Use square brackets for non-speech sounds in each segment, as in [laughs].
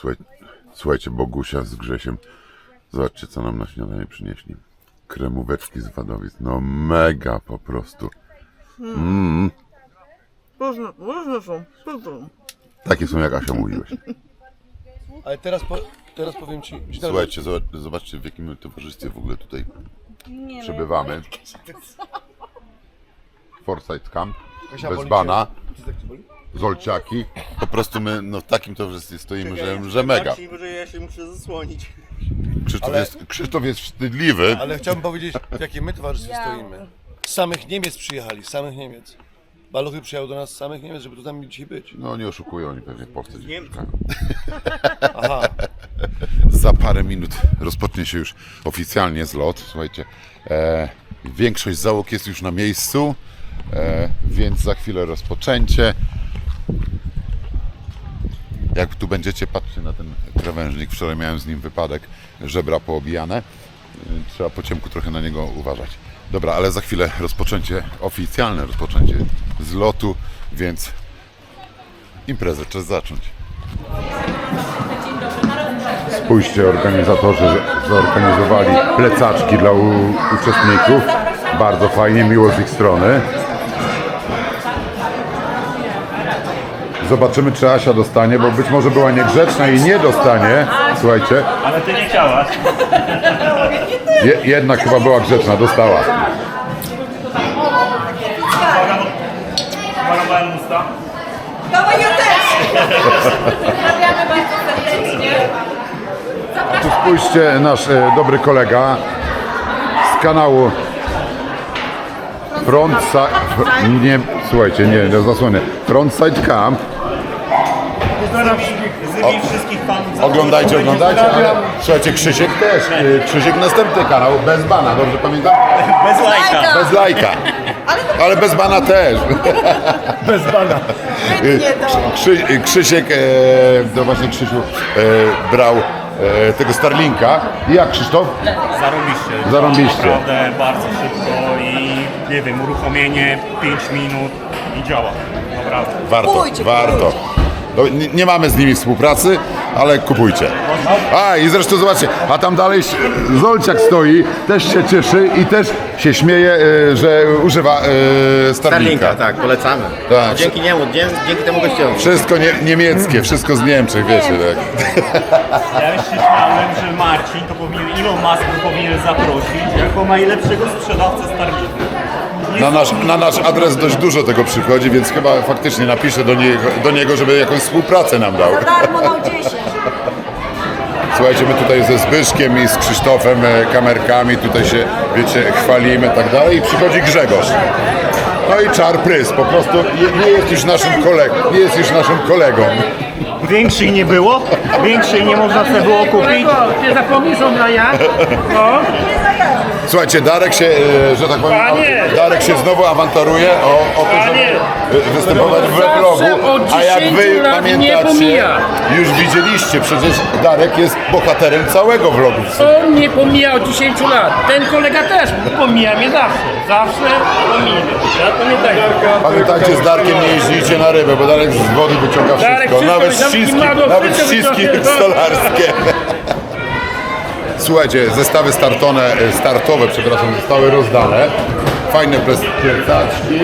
Słuchaj, słuchajcie, Bogusia z Grzesiem. Zobaczcie, co nam na śniadanie przynieśli. Kremóweczki z wadowic. No mega po prostu. Mm, Różne, różne są. Różne. takie są, jak Asia mówiłeś. Ale teraz, po, teraz powiem ci. Słuchajcie, zobacz- zobaczcie, w jakim towarzystwie w ogóle tutaj przebywamy. Forsyth Camp, bez bana, Czy tak cię boli? Zolciaki. Po prostu my no, w takim towarzystwie stoimy, że, że mega. Tak, że ja się muszę zasłonić. Krzysztof, Ale- jest, Krzysztof jest wstydliwy. Ale chciałbym powiedzieć, w jakim my towarzystwie stoimy. Z samych Niemiec przyjechali, z samych Niemiec. Baluchy przyjechały do nas z samych Niemiec, żeby tu tam dzisiaj być. No nie oszukują, oni pewnie w Polsce gdzieś Niemcy. mieszkają. [laughs] Aha, Za parę minut rozpocznie się już oficjalnie zlot. Słuchajcie, e, większość załóg jest już na miejscu, e, więc za chwilę rozpoczęcie. Jak tu będziecie, patrzcie na ten krawężnik. Wczoraj miałem z nim wypadek, żebra poobijane. Trzeba po ciemku trochę na niego uważać. Dobra, ale za chwilę rozpoczęcie, oficjalne rozpoczęcie zlotu, więc imprezę czas zacząć. Spójrzcie, organizatorzy zorganizowali plecaczki dla uczestników. Bardzo fajnie, miło z ich strony. Zobaczymy, czy Asia dostanie, bo być może była niegrzeczna i nie dostanie. Słuchajcie, Ale ty nie chciałaś. je, jednak chyba była grzeczna, dostała. Usta. Dawaj ja też! Pozdrawiamy bardzo serdecznie. Tu spójrzcie, nasz e, dobry kolega z kanału Frontside... Nie, słuchajcie, nie, nie zasłonię. Frontside Camp. Wszystkich fanów. Oglądajcie, oglądajcie, ale słuchajcie, Krzysiek też. y, Krzysiek następny kanał, bez bana, dobrze pamiętam? Bez lajka. Bez lajka. Ale bez bana też. bez bana. Y, Krzy, y, Krzysiek, e, to właśnie Krzysiu e, brał e, tego Starlinka. I jak Krzysztof? Zarąbiście. Zarąbiście. Naprawdę bardzo szybko i nie wiem, uruchomienie 5 minut i działa. Naprawdę. Warto, Kupujcie, warto. No, nie, nie mamy z nimi współpracy, ale kupujcie. A i zresztą zobaczcie, a tam dalej Zolciak stoi, też się cieszy i też się śmieje, e, że używa e, Starlinka. Starlinka, tak, polecamy. Tak. Dzięki niemu, dzięki, dzięki temu gościowi. Wszystko nie, niemieckie, wszystko z Niemczech, wiecie, tak. Ja już się śmiałem, że Marcin to powinien, Elon Musk powinien zaprosić jako najlepszego sprzedawcę Starlinka. Na nasz, na nasz adres dość dużo tego przychodzi, więc chyba faktycznie napiszę do niego, do niego żeby jakąś współpracę nam dał. Darmo dał 10. Słuchajcie, my tutaj ze Zbyszkiem i z Krzysztofem e, kamerkami tutaj się, wiecie, chwalimy i tak dalej i przychodzi Grzegorz. No i czar prys, po prostu nie, nie jest już naszym kolegą, nie jest już naszym kolegą. Większej nie było, większej nie można sobie było kupić. Nie zapomnisz o mnie, no. Słuchajcie, Darek się, e, że tak powiem, Panie! Darek się znowu awantaruje o, o to, żeby Panie! występować w Zawsze vlogu, od a jak 10 wy lat nie pamiętacie, pomija. już widzieliście, przecież Darek jest bohaterem całego vlogu. On nie pomija od 10 lat. Ten kolega też pomija mnie zawsze. Zawsze pomija. Ja pamiętajcie. Pamiętajcie, z Darkiem nie jeździcie na rybę, bo Darek z wody wyciąga Darek wszystko, wszystko nawet ściski, nawet ściski stolarskie. Słuchajcie, zestawy startone, e, startowe, przepraszam, zostały rozdane. Fajne plecaczki,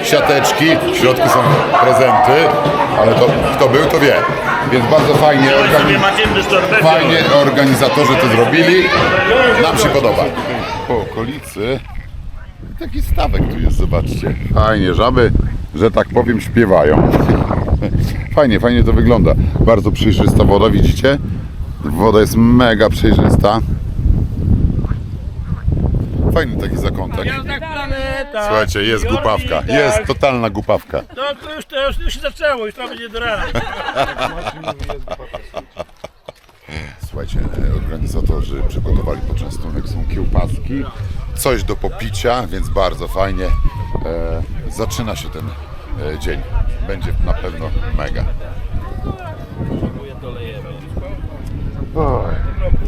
e, siateczki, w środku są prezenty, ale to kto był, to wie. Więc bardzo fajnie, fajnie organizatorzy to zrobili. Nam się podoba. Po okolicy taki stawek tu jest, zobaczcie. Fajnie, żaby, że tak powiem, śpiewają. [laughs] Fajnie, fajnie to wygląda. Bardzo przejrzysta woda, widzicie? Woda jest mega przejrzysta. Fajny taki zakątek. Tak planeta. Słuchajcie, jest Jordi, głupawka. tak. Jest totalna głupawka. No to już, to już, już się zaczęło, już to będzie do rana. Słuchajcie, organizatorzy przygotowali poczęstunek, są kiełbaski, coś do popicia, więc bardzo fajnie. E, zaczyna się ten e, dzień. Będzie na pewno mega. Oj,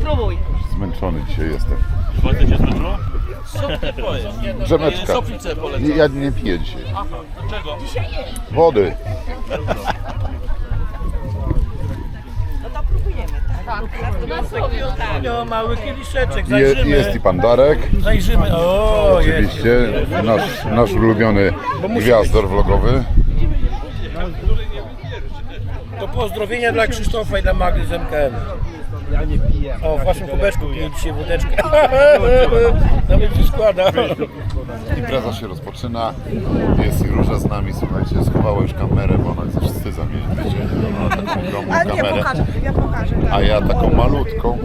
Próbuj. zmęczony dzisiaj jestem. Wojtek cię zmęczyło? Drzemeczka. Nie, ja nie piję dzisiaj. Wody. No, mały kieliszeczek, Je, zajrzymy. jest i pan Darek. Zajrzymy. O, jest. Oczywiście nasz, nasz ulubiony gwiazdor vlogowy. To pozdrowienia dla Krzysztofa i dla Magdy z MKM. O, w waszym kubeczku piję dzisiaj wódeczkę. [laughs] Nawet się składa. Impreza się rozpoczyna. Jest i Róża z nami, słuchajcie, schowała już kamerę, bo ona jest wstydza mnie, wiecie, ona taką ogromną kamerę. ja pokażę. A ja taką malutką.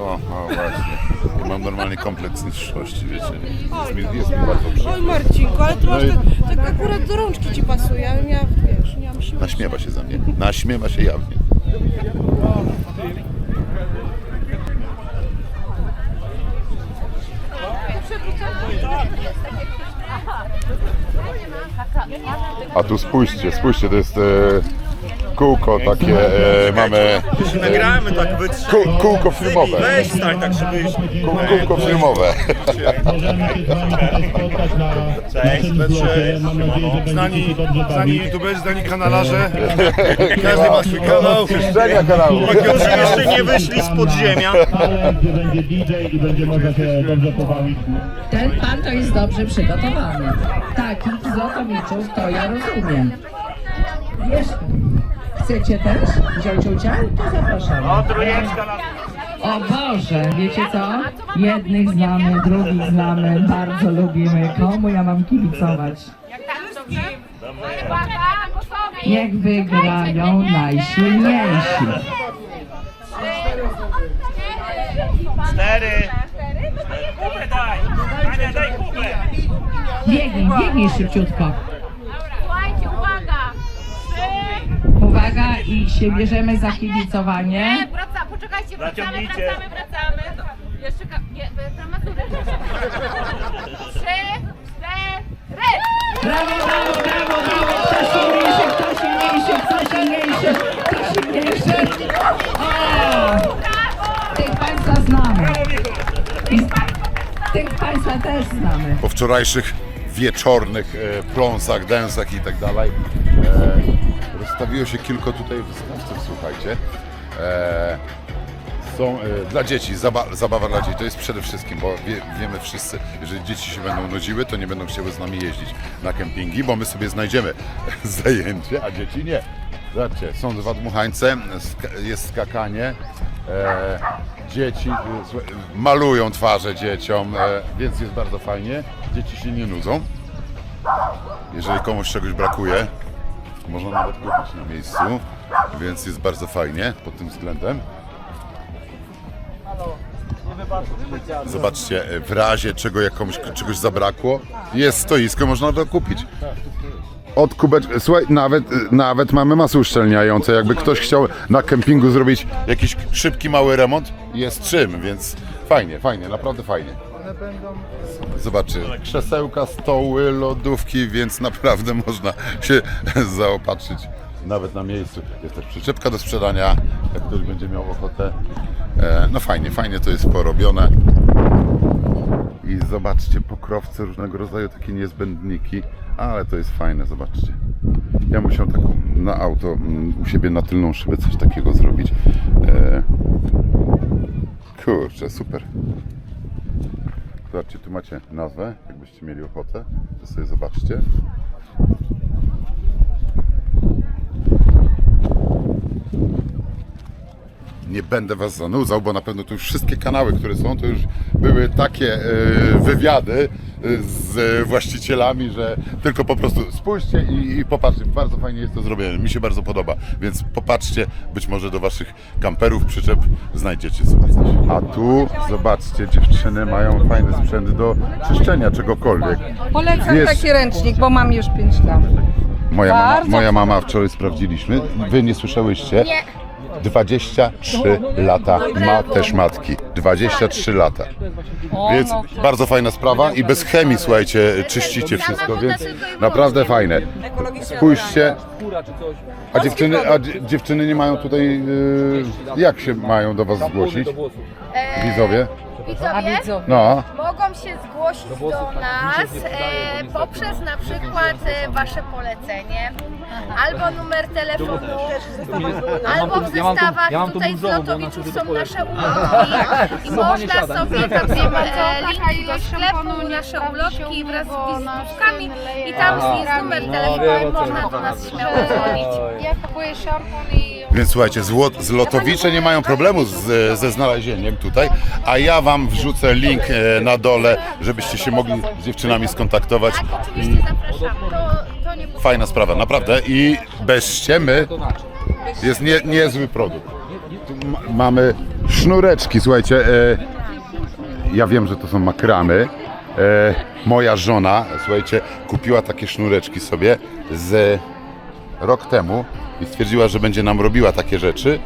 O, o właśnie. Ja mam normalnie kompleks niższości, wiecie. Jest mi, jest mi bardzo Oj przykro. Marcinku, ale ty masz No i- tak, tak akurat do rączki ci pasuje. Ja bym miała, wiesz, nie mam siły. Naśmiewa się za mnie. Naśmiewa się jawnie. A tu spójrzcie, spójrzcie, to jest e, kółko takie, e, mamy Nagramy tak wytrzymać. kół, kółko filmowe. Weź stań tak, żebyś... Kół, kółko filmowe. Cześć, Znani, znani youtuberzy, znani kanalarze. Każdy ma swój kanał. Czyszczenia kanału. Którzy jeszcze nie wyszli z podziemia. gdzie będzie DJ i będzie można się dobrze pobawić. Ten pan to jest dobrze przygotowany. Takich złotowiczów to ja rozumiem. Wiesz, chcecie też wziąć udział? To zapraszamy. O, trójeczka na... O Boże, wiecie co? Jednych znamy, drugich znamy, bardzo lubimy. Komu ja mam kibicować? Niech wygrają najsilniejsi. Cztery. Kubę daj. Ania, daj kubę. Biegnij, biegnij szybciutko. Słuchajcie, uwaga! I się bierzemy za kibicowanie. wraca, poczekajcie, wracamy, Zaciągnijcie. wracamy, wracamy. No, Jeszcze ka- nie. Trzy, cztery. Brawo, brawo, brawo, brawo! Kto silniejszy, kto silniejszy, kto silniejszy, kto silniejszy! O! Tych Państwa znamy. I tych Państwa też znamy. po wczorajszych wieczornych e, prąsach, densach i tak dalej e, rozstawiło się kilka tutaj wyznawców, słuchajcie. E, są e, dla dzieci, zaba, zabawa dla dzieci, to jest przede wszystkim, bo wie, wiemy wszyscy, jeżeli dzieci się będą nudziły, to nie będą chciały z nami jeździć na kempingi, bo my sobie znajdziemy [laughs] zajęcie, a dzieci nie. Zobaczcie, są dwa dmuchańce, jest skakanie, e, dzieci e, malują twarze dzieciom, e, więc jest bardzo fajnie. Dzieci się nie nudzą. Jeżeli komuś czegoś brakuje, można nawet kupić na miejscu, więc jest bardzo fajnie pod tym względem. Zobaczcie, w razie czego jakąś, czegoś zabrakło, jest stoisko, można to kupić. Od kubeczka, słuchaj, nawet, nawet mamy masy uszczelniające. Jakby ktoś chciał na kempingu zrobić jakiś szybki, mały remont, jest czym, więc fajnie, fajnie, naprawdę fajnie. Zobaczcie, krzesełka, stoły, lodówki, więc naprawdę można się [laughs] zaopatrzyć nawet na miejscu. Jest też przyczepka do sprzedania, jak ktoś będzie miał ochotę. E, No fajnie, fajnie to jest porobione. I zobaczcie, pokrowce różnego rodzaju, takie niezbędniki, ale to jest fajne, zobaczcie. Ja musiał taką na auto, mm, u siebie na tylną szybę coś takiego zrobić. E, kurczę, super. Zobaczcie, tu macie nazwę, jakbyście mieli ochotę, to sobie zobaczcie. Nie będę Was zanudzał, bo na pewno tu już wszystkie kanały, które są, to już były takie e, wywiady z właścicielami, że tylko po prostu spójrzcie i, i popatrzcie. Bardzo fajnie jest to zrobione, mi się bardzo podoba, więc popatrzcie, być może do Waszych kamperów, przyczep znajdziecie sobie coś. A tu, zobaczcie, dziewczyny mają fajny sprzęt do czyszczenia czegokolwiek. Polecam Jest- taki ręcznik, bo mam już 5 lat. Moja mama, Bardzo moja mama wczoraj sprawdziliśmy. Wy nie słyszałyście? Nie. 23 lata ma też matki. 23 lata. Więc bardzo fajna sprawa i bez chemii, słuchajcie, czyścicie wszystko, więc naprawdę fajne. Spójrzcie. A dziewczyny, a dzie- dziewczyny nie mają tutaj, yy, jak się mają do Was zgłosić? Widzowie? Widzowie No, mogą się zgłosić do nas e, poprzez na przykład e, Wasze polecenie, albo numer telefonu, albo w zestawach tutaj z lotowiczów są nasze ulotki i [laughs] można sobie tam [laughs] e, link do sklepu, nasze ulotki wraz z wizytówkami i tam jest numer telefonu, można do nas śmiało dzwonić. Ja kupuję szampon i Więc słuchajcie, złot, zlotowicze nie mają problemu z, ze znalezieniem tutaj, a ja wam wrzucę link e, na dole, żebyście się mogli z dziewczynami skontaktować. tak oczywiście zapraszamy. To, to nie Fajna sprawa, naprawdę. I bez ściemy jest nie, niezły produkt. Tu ma, mamy sznureczki, słuchajcie. E, ja wiem, że to są makramy. E, moja żona, słuchajcie, kupiła takie sznureczki sobie z rok temu i stwierdziła, że będzie nam robiła takie rzeczy.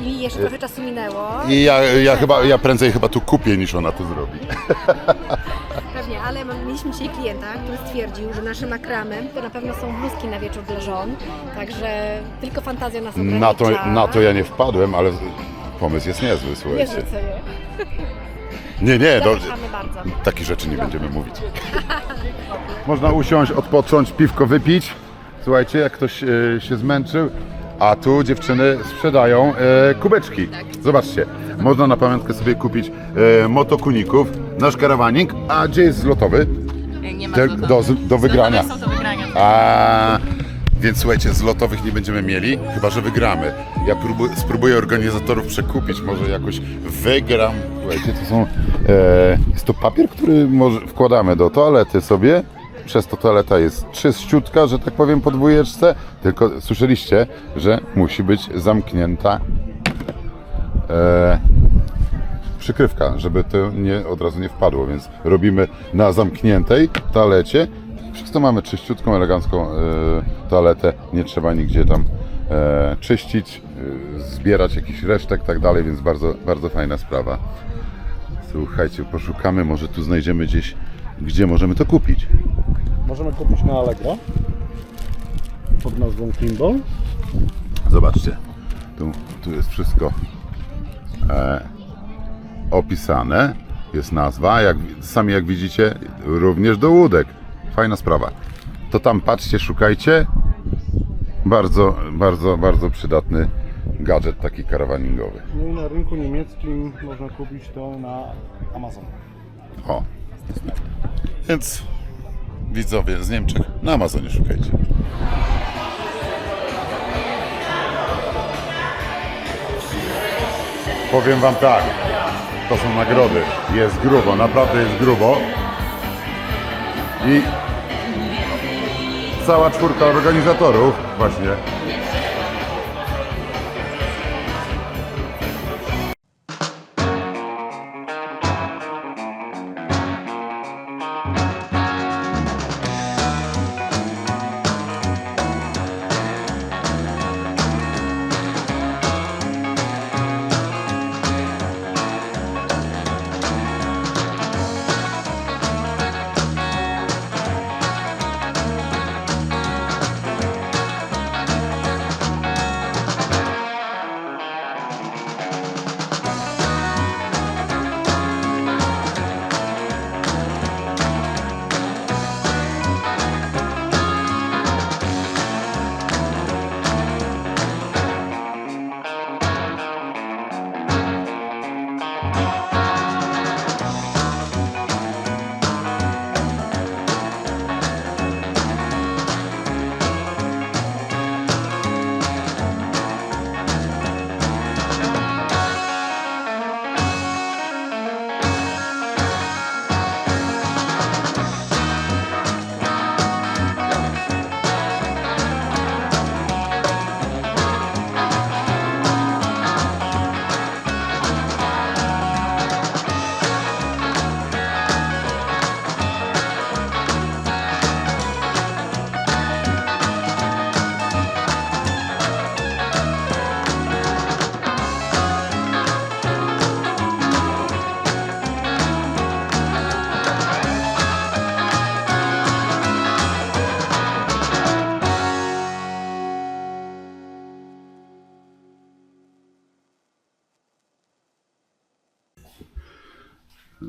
I jeszcze trochę czasu minęło. I ja, ja chyba, ja prędzej chyba tu kupię niż ona to zrobi. [laughs] Pewnie, ale mam- mieliśmy dzisiaj klienta, który stwierdził, że nasze makramy to na pewno są bluzki na wieczór dla żon, także tylko fantazja nas ogranicza. Na to, na to ja nie wpadłem, ale pomysł jest niezły, słuchajcie. Nie, nie, do, Zapraszamy bardzo. takich rzeczy nie będziemy mówić. [laughs] Można usiąść, odpocząć, piwko wypić. Słuchajcie, jak ktoś e, się zmęczył, a tu dziewczyny sprzedają e, kubeczki. Zobaczcie, można na pamiątkę sobie kupić e, motokuników, nasz karawanik, a gdzie jest zlotowy? Nie Te- do, do wygrania. A, więc słuchajcie, zlotowych nie będziemy mieli, chyba że wygramy. Ja próbuję, spróbuję organizatorów przekupić, może jakoś wygram. Słuchajcie, to są. E, jest to papier, który może wkładamy do toalety sobie. Przez to toaleta jest czyściutka, że tak powiem, po dwójeczce. Tylko słyszeliście, że musi być zamknięta e, przykrywka, żeby to nie, od razu nie wpadło, więc robimy na zamkniętej toalecie. Przez to mamy czyściutką, elegancką e, toaletę. Nie trzeba nigdzie tam e, czyścić, e, zbierać jakiś resztek tak dalej, więc bardzo, bardzo fajna sprawa. Słuchajcie, poszukamy, może tu znajdziemy gdzieś, gdzie możemy to kupić. Możemy kupić na Allegro pod nazwą Kimball. Zobaczcie, tu, tu jest wszystko e, opisane, jest nazwa, jak, sami jak widzicie, również do łódek. Fajna sprawa. To tam patrzcie, szukajcie. Bardzo, bardzo, bardzo przydatny gadżet taki karawaningowy. No i na rynku niemieckim można kupić to na Amazon. O. Więc widzowie z Niemczech na Amazonie szukajcie. Powiem wam tak, to są nagrody. Jest grubo, naprawdę jest grubo. I cała czwórka organizatorów właśnie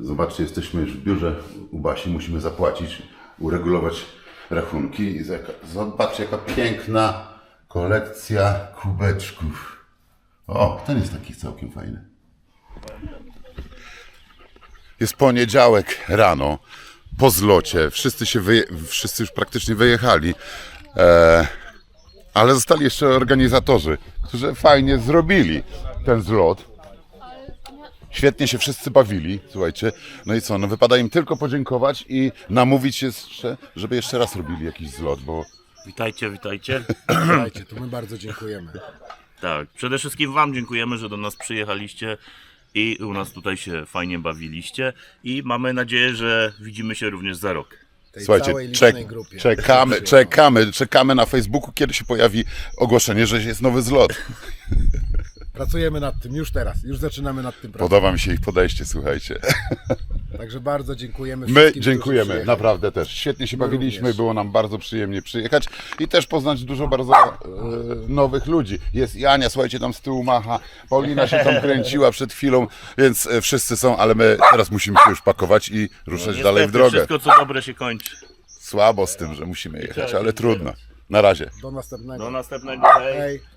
Zobaczcie, jesteśmy już w biurze u Basi, musimy zapłacić, uregulować rachunki. Zobaczcie, jaka piękna kolekcja kubeczków. O, ten jest taki całkiem fajny. Jest poniedziałek rano, po zlocie, wszyscy, się wszyscy już praktycznie wyjechali, e, ale zostali jeszcze organizatorzy, którzy fajnie zrobili ten zlot. Świetnie się wszyscy bawili, słuchajcie. No i co, no wypada im tylko podziękować i namówić jeszcze, żeby jeszcze raz robili jakiś zlot, bo Witajcie, witajcie. [clears throat] Słuchajcie, to my bardzo dziękujemy. Tak, przede wszystkim Wam dziękujemy, że do nas przyjechaliście i u nas tutaj się fajnie bawiliście i mamy nadzieję, że widzimy się również za rok. Tej Słuchajcie, całej licznej czek, grupie. czekamy, [laughs] czekamy, czekamy na Facebooku, kiedy się pojawi ogłoszenie, że jest nowy zlot. Pracujemy nad tym już teraz, już zaczynamy nad tym pracować. Podoba mi się ich podejście, słuchajcie. [laughs] Także bardzo dziękujemy My dziękujemy, naprawdę też. Świetnie się My bawiliśmy, również. było nam bardzo przyjemnie przyjechać i też poznać dużo bardzo e, nowych ludzi. Jest i Ania, słuchajcie, tam z tyłu macha, Paulina się tam kręciła przed chwilą, więc e, wszyscy są, ale my teraz musimy się już pakować i ruszać dalej w No, drogę. Wszystko co dobre się kończy. Słabo z tym, że musimy jechać, ale trudno. Na razie. Do następnego. Do następnego. Hej.